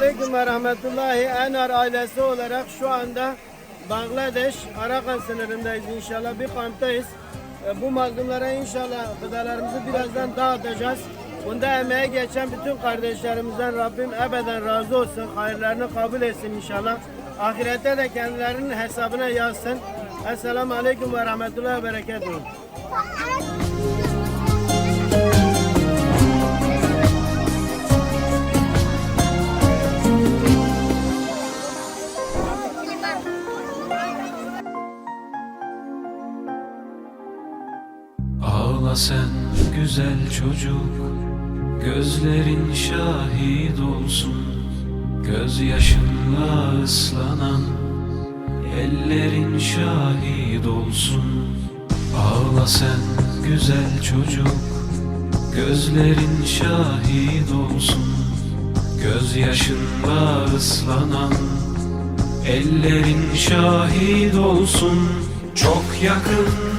Aleyküm ve rahmetullahi Enar ailesi olarak şu anda Bangladeş Arakan sınırındayız inşallah bir kamptayız. E, Bu mazlumlara inşallah gıdalarımızı birazdan dağıtacağız. Bunda emeğe geçen bütün kardeşlerimizden Rabbim ebeden razı olsun. Hayırlarını kabul etsin inşallah. Ahirette de kendilerinin hesabına yazsın. Esselamu Aleyküm ve Rahmetullahi ve Berekatuhu. Ağla sen güzel çocuk Gözlerin şahit olsun. Gözyaşınla ıslanan Ellerin şahit olsun. Ağla sen güzel çocuk Gözlerin şahit olsun. Gözyaşınla ıslanan Ellerin şahit olsun. Çok yakın